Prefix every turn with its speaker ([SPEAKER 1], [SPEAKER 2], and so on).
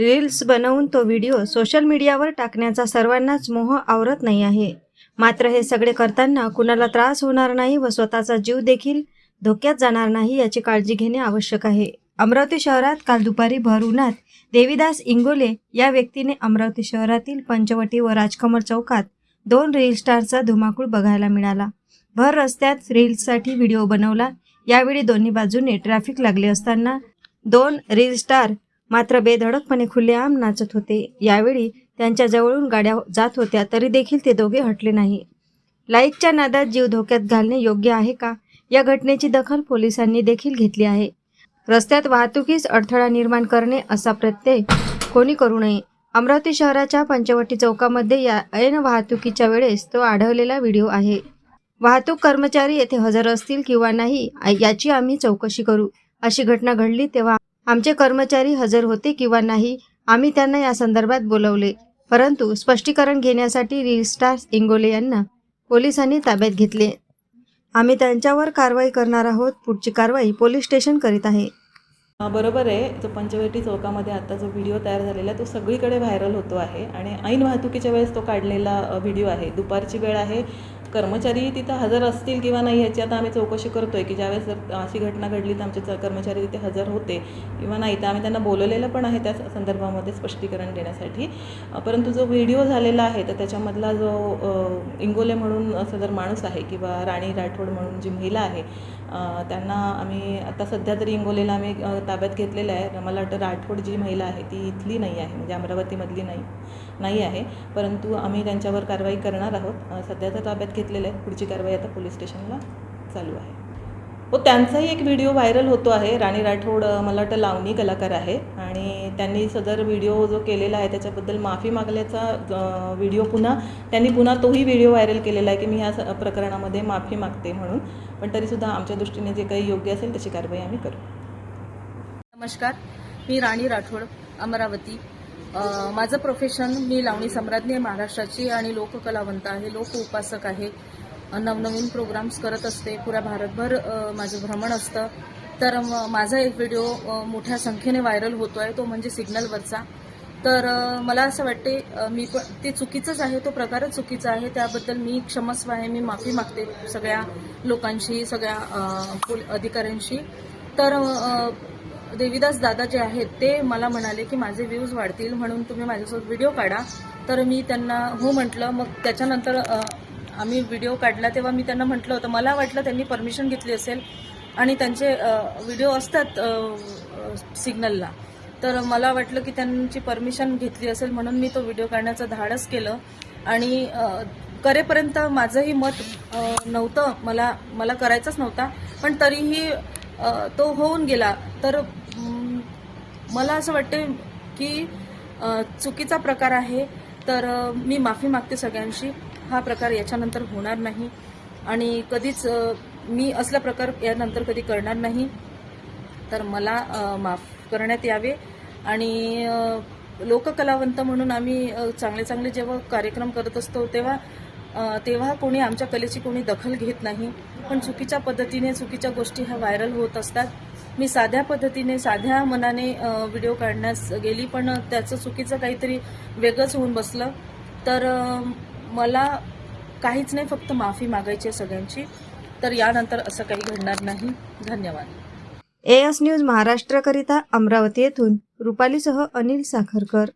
[SPEAKER 1] Reels बनवून तो video social मीडियावर टाकण्याचा सर्वांनाच मोह आवरत नाही आहे. मात्र हे सगळे करताना कुणाला त्रास होणार नाही व स्वतःचा जीव देखील धोक्यात जाणार नाही याची काळजी घेणे आवश्यक आहे. अमरावती शहरात काल दुपारी भर उन्हात देवीदास इंगोले या व्यक्तीने अमरावती शहरातील पंचवटी व राजकमल चौकात दोन रील स्टारचा धुमाकूळ बघायला मिळाला. भर रस्त्यात रील्ससाठी व्हिडिओ बनवला. यावेळी दोन्ही बाजूने ट्रॅफिक लागले असताना दोन रील स्टार मात्र बेधडकपणे खुलेआम नाचत होते. यावेळी त्यांच्या जवळून गाड्या जात होत्या तरी देखील ते दोघे हटले नाही. लाईकच्या नादात जीव धोक्यात घालणे योग्य आहे का? या घटनेची दखल पोलिसांनी देखील घेतली आहे. रस्त्यात वाहतुकीस अडथळा निर्माण करणे असा प्रत्यय कोणी करू नये. अमरावती शहराच्या पंचवटी चौकामध्ये या ऐन वाहतुकीच्या वेळेस तो आढळलेला व्हिडिओ आहे. वाहतूक कर्मचारी येथे हजर असतील किंवा नाही याची आम्ही चौकशी करू. अशी घटना घडली तेव्हा आमचे कर्मचारी हजर होते किंवा नाही आम्ही त्यांना या संदर्भात बोलवले. परंतु स्पष्टीकरण घेण्यासाठी रील स्टार इंगोले यांना पोलिसांनी ताब्यात घेतले. आम्ही त्यांच्यावर कारवाई करणार आहोत पुढची कारवाई पोलीस स्टेशन करीत आहे.
[SPEAKER 2] बरोबर आहे. जो पंचवटी चौकामध्ये आता जो व्हिडिओ तयार झालेला आहे तो सगळीकडे व्हायरल होतो आहे. आणि ऐन वाहतुकीच्या वेळेस तो काढलेला व्हिडिओ आहे. दुपारची वेळ आहे. कर्मचारी तिथं हजर असतील किंवा नाही याची आता आम्ही चौकशी करतो आहे की ज्यावेळेस जर अशी घटना घडली तर आमचे कर्मचारी तिथे हजर होते किंवा नाही तर आम्ही त्यांना बोलवलेलं पण आहे त्या संदर्भामध्ये स्पष्टीकरण देण्यासाठी. परंतु जो व्हिडिओ झालेला आहे तर त्याच्यामधला जो इंगोले म्हणून असं जर माणूस आहे किंवा राणी राठोड म्हणून जी महिला आहे त्यांना आम्ही आता सध्या तरी इंगोलेला आम्ही ताब्यात घेतलेलं आहे. मला वाटतं राठोड जी महिला आहे ती इथली नाही आहे म्हणजे अमरावतीमधली नाही नाही आहे. परंतु आम्ही त्यांच्यावर कारवाई करणार आहोत. सध्या तर ताब्यात घेतलेलं आहे पुढची कारवाई आता पोलीस स्टेशनला चालू आहे. हो त्यांचाही एक व्हिडिओ व्हायरल होतो आहे. राणी राठोड मला वाटतं लावणी कलाकार आहे. आणि त्यांनी सदर व्हिडिओ जो केलेला आहे त्याच्याबद्दल माफी मागल्याचा व्हिडिओ पुन्हा त्यांनी पुन्हा तोही व्हिडिओ व्हायरल केलेला आहे की मी ह्या प्रकरणामध्ये माफी मागते म्हणून. पण तरीसुद्धा आमच्या दृष्टीने जे काही योग्य असेल त्याची कारवाई आम्ही करू.
[SPEAKER 3] नमस्कार. मी राणी राठोड अमरावती. माझं प्रोफेशन मी लावणी सम्राज्ञी आहे महाराष्ट्राची आणि लोककलावंत आहे लोक उपासक आहे. नवनवीन प्रोग्राम्स करत असते. पुऱ्या भारतभर माझं भ्रमण असतं. तर माझा एक व्हिडिओ मोठ्या संख्येने व्हायरल होतो आहे तो म्हणजे सिग्नलवरचा तर मला असं वाटते मी पण ते चुकीचंच आहे. तो प्रकारच चुकीचा आहे. त्याबद्दल मी क्षमस्व आहे. मी माफी मागते सगळ्या लोकांशी सगळ्या पोल अधिकाऱ्यांशी. तर देवीदास दादा जे आहेत ते मला म्हणाले की माझे व्ह्यूज वाढतील म्हणून तुम्ही माझ्यासोबत व्हिडिओ काढा. तर मी त्यांना हो म्हटलं मग त्याच्यानंतर आम्ही व्हिडिओ काढला तेव्हा मी त्यांना म्हटलं होतं. मला वाटलं त्यांनी परमिशन घेतली असेल आणि त्यांचे व्हिडिओ असतात सिग्नलला. तर मला वाटलं की त्यांची परमिशन घेतली असेल म्हणून मी तो व्हिडिओ काढण्याचं धाडस केलं. आणि करेपर्यंत माझंही मत नव्हतं. मला मला करायचंच नव्हता. पण तरीही तो होऊन गेला. तर मला असं वाटते की चुकीचा प्रकार आहे तर मी माफी मागते सगळ्यांशी. हा प्रकार याच्यानंतर होणार नाही. आणि कधीच मी असला प्रकार यानंतर कधी करणार नाही. तर मला माफ करण्यात यावे. आणि लोककलावंत म्हणून आम्ही चांगले चांगले जेव्हा कार्यक्रम करत असतो तेव्हा तेव्हा कोणी आमच्या कलेची कोणी दखल घेत नाही. पण चुकीच्या पद्धतीने चुकीच्या गोष्टी ह्या व्हायरल होत असतात. मी साध्या पद्धतीने साध्या मनाने व्हिडिओ काढण्यास गेली पण त्याचं चुकीचं काहीतरी वेगळंच होऊन बसलं. तर मला काहीच नाही फक्त माफी मागायची आहे सगळ्यांची. तर यानंतर असं काही घडणार नाही. धन्यवाद.
[SPEAKER 1] एएस न्यूज महाराष्ट्राकरिता अमरावती येथून. रुपालीसह अनिल साखरकर.